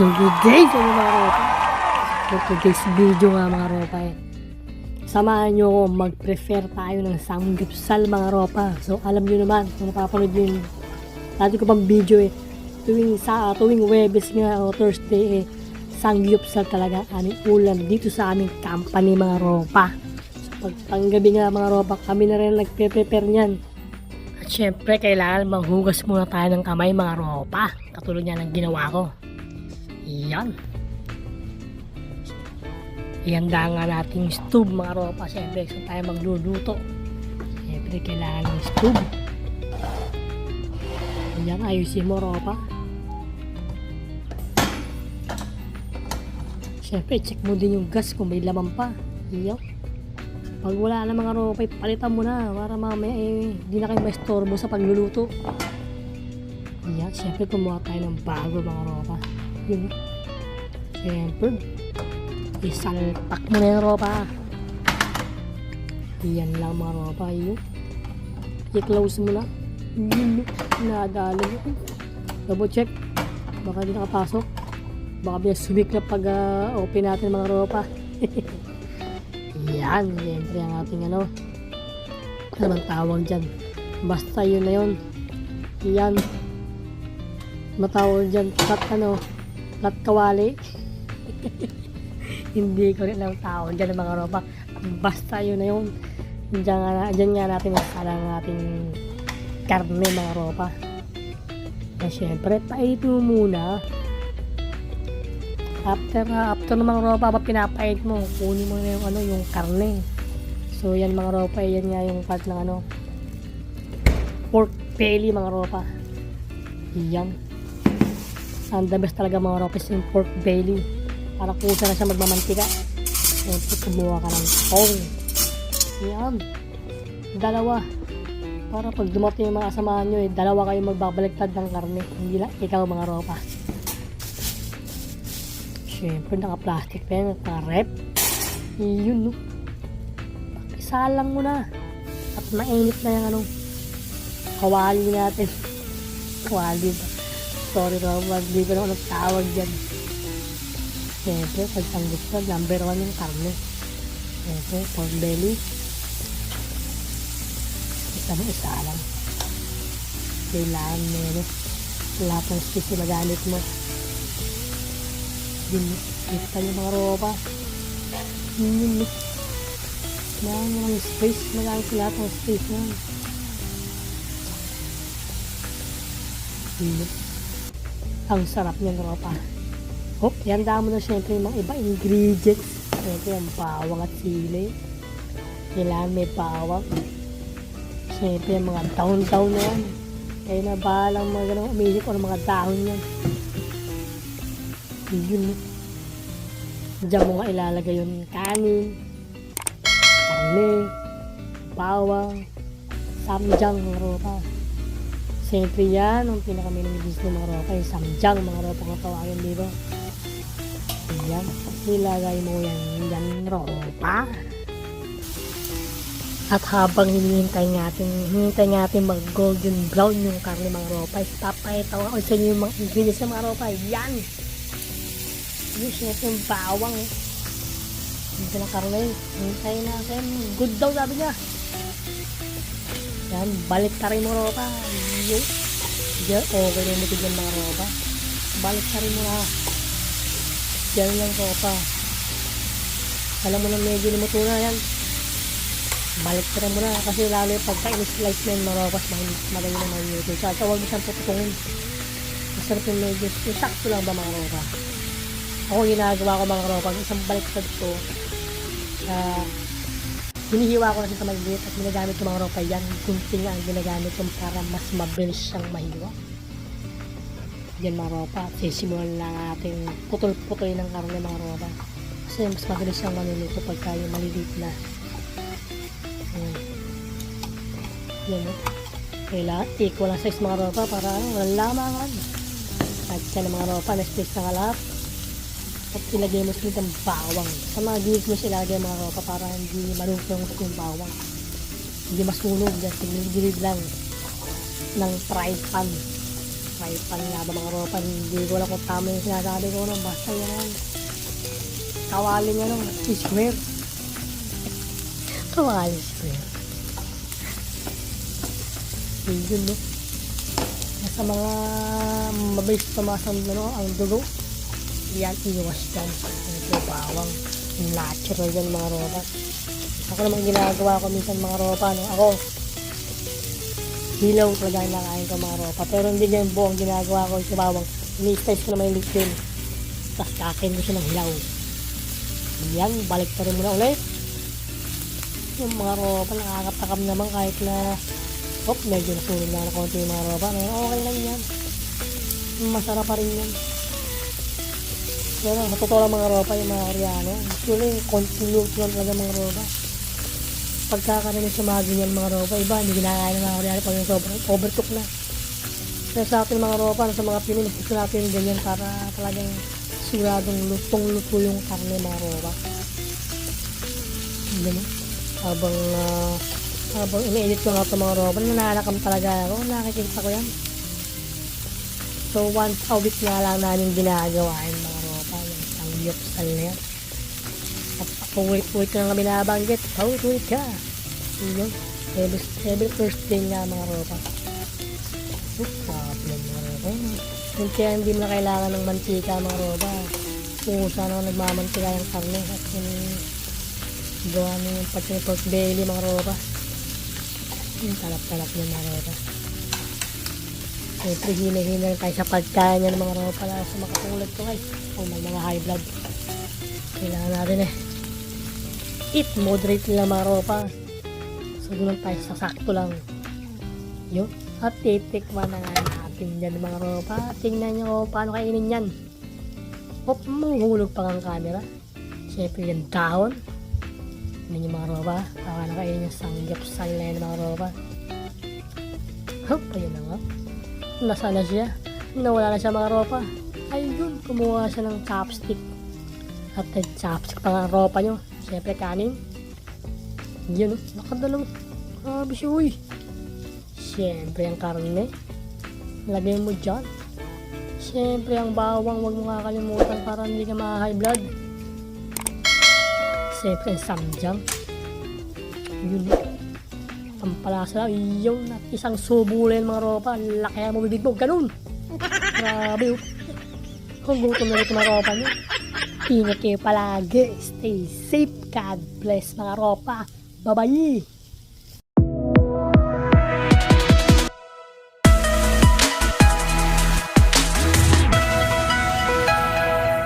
So good day sa mga ropa. For today's video nga mga ropa eh. Samahan nyo ako mag-prefer tayo ng samgipsal mga ropa. So alam nyo naman kung napapanood nyo yung dati ko pang video eh. Tuwing, sa, tuwing Webes nga o Thursday eh. Sangyupsal talaga aming ulam dito sa aming company mga ropa. So pag panggabi nga mga ropa kami na rin nagpe-prepare niyan. Syempre, kailangan maghugas muna tayo ng kamay mga ropa. Katulad niya ng ginawa ko. Yan. Ihanda nga natin stove mga ropa. Siyempre, kung tayo magluluto. Siyempre, kailangan ng stove. Yan, ayusin mo ropa. Siyempre, check mo din yung gas kung may laman pa. Yan. Pag wala na mga ropa, palitan mo na para mamaya eh, di na kayo maistorbo sa pagluluto. Yan, siyempre kumuha tayo ng bago mga ropa. Yun. Siyempre, isalpak mo na yung ropa. Yan lang mga ropa. Yun. I-close mo na. Yun. Nadali mo. Double check. Baka di nakapasok. Baka biya sumiklap pag ah, open natin mga ropa. Yan. Siyempre ang ating ano. Ano bang tawag dyan? Basta yun na yun. Yan matawag dyan kat ano kat kawali. Hindi ko rin lang tawag dyan mga ropa. Basta yun na yun. Dyan nga, dyan nga natin masala ng ating karne mga ropa. Na syempre paito mo muna. After after ng mga ropa pa pinapait mo? Kunin mo na yung ano yung karne. So yan mga ropa yan nga yung part ng ano pork belly mga ropa. Yan ang the best talaga mga ropes yung pork belly. Para kusa na siya magmamantika. Siyempre kumuha ka ng tong yan. Dalawa. Para pag dumating yung mga kasamahan nyo eh, dalawa kayo magbabaliktad ng karne. Hindi lang ikaw mga ropa. Siyempre naka plastic pa yan naka rep yun no? Isalang mo na. At mainit na yung ano kawali natin. Kawali ba sorry Robert, di ko na tawag dyan. Siyempre, pag tanggap ka, number one yung karne. Siyempre, pork belly. Isa mo, isa lang. Kailangan ano, lahat ng space na magamit mo. Din, kita yung mga ropa. Yun, Kailangan mo ng space, magamit sa lahat ng space na. Yun. Ang sarap niyan ropa. Hop, ihanda mo na syempre yung mga iba ingredients. Syempre ang bawang at sili. Kailangan may bawang. Syempre yung mga down-down na yan. Kaya na bahalang mga ganang umisip ko ng mga dahon yan. Yun. Diyan mo nga ilalagay yung kanin, karne, bawang, samjang ropa. Siyempre yan, ang pinaka-minimidis ng mga ropa, yung samjang mga ropa kung tawagin dito. Yan, nilagay mo yan, yan ropa. At habang hinihintay natin, hinihintay natin mag golden brown yung karne mga ropa, papayita ko sa inyo yung mga ingredients ng mga ropa. Yan! Yung syempre yung bawang. Hindi na karne, hintayin natin. Good daw sabi niya. Yan, balik rin mo ropa. Yung, yan, okay na yung dyan mga ropa. Balik ka rin mo na. Yan lang ropa. Alam mo na medyo lumuto na yan. Balik ka rin mo na. Kasi lalo yung pagka in-slice na yung mga ropas, madali na mga YouTube. So, at mo siyang puputungin. Masarap yung medyo, yung sakto lang ba mga ropa. Ako ginagawa ko mga ropa, isang baliktad ko. Uh, hinihiwa ko na siya sa maliit at ginagamit ko mga ropa yan. Gunting ang ginagamit ko para mas mabilis siyang mahiwa. Yan mga ropa. At sisimulan lang ating putol-putol ng karne mga ropa. Kasi mas mabilis siyang manuluto pagka yung maliliit na. Yan yan o kailangan equal ang size mga ropa para walang lamangan at yan mga ropa. Na space ng alap at ilagay mo sila ng bawang. Sa mga gilid mo sila ilagay mga ropa para hindi malungkong yung bawang. Hindi masunog dyan. Sa gilid lang ng fry pan. Fry pan nga ba mga ropa? Hindi ko alam kung tama yung sinasabi ko. No? Basta yan. Kawali niya no? Square. Kawali square. Yun no? Nasa mga mabilis tumasang ano, ang dugo. Yan, iwas yan. Ano ito, bawang. Natural yan mga ropa. Ako naman ginagawa ko minsan mga ropa. No? Ako, hilaw talaga ang nakain ko mga ropa. Pero hindi yan buong ginagawa ko sa bawang. Ini-slice ko naman yung liquid. Tapos kakain ko siya ng hilaw. Yan, balik pa rin muna ulit. Yung mga ropa, nakakatakam naman kahit na Oh, medyo nasunod na na konti yung mga ropa. Pero okay lang yan. Masarap pa rin yan. Pero sa totoo lang mga ropa, yung mga koreano, actually, continue lang talaga mga ropa. Pagkakaramin sa mga ganyan mga ropa, iba, hindi ginakain ng mga koreano pag yung sobrang overcook na. Kaya sa atin mga ropa, sa mga Pinoy, gusto natin yung ganyan para talagang siguradong lutong-luto yung karne mga ropa. Ganun. Habang ah, habang ini-edit ko nga ito mga ropa, nananakam talaga ako, nakikita ko yan. So once a week nga lang namin ginagawa yung mga isang yopsal na yan. Paulit-ulit lang kami nabanggit, paulit-ulit ka. Yun, every, every Thursday nga mga ropa. Oh, problem mga ropa. Yung kaya hindi mo na kailangan ng mantika mga ropa. Saan ako nagmamantika yung karne at yung gawa mo yung pati pork belly mga ropa. Yung talap-talap yung mga ropa. Siyempre, hina-hina tayo sa pagkain yan mga ropa para sa makatulad ko guys. O may mga high blood. Kailangan natin eh. Eat moderate lang mga ropa. So, doon tayo sa sakto lang. Yun. At titikman na nga natin yan mga ropa. Tingnan nyo paano kainin yan. Hop, mahulog pa ang camera. Siyempre yung dahon. Tingnan nyo mga ropa. Paano kainin yung sanggap sa yan mga ropa. Hop, ayun na nga. Nasa na siya. Nawala na siya mga ropa. Ayun, kumuha siya ng chopstick. At may chopstick pa nga ropa nyo. Siyempre kanin. Yun, oh, nakadalaw. Grabe siya, uy. Siyempre ang karne. Lagay mo dyan. Siyempre ang bawang, wag mo kakalimutan para hindi ka ma-high blood. Siyempre ang samjang. Yun, oh. Ang palasa lang, yung at isang subo lang mga ropa. Laki ang mabibig mo, ganun. Grabe, oh. Kung gutom na ito mga ropa nyo. Ingat kayo palagi. Stay safe. God bless mga ropa. Bye-bye.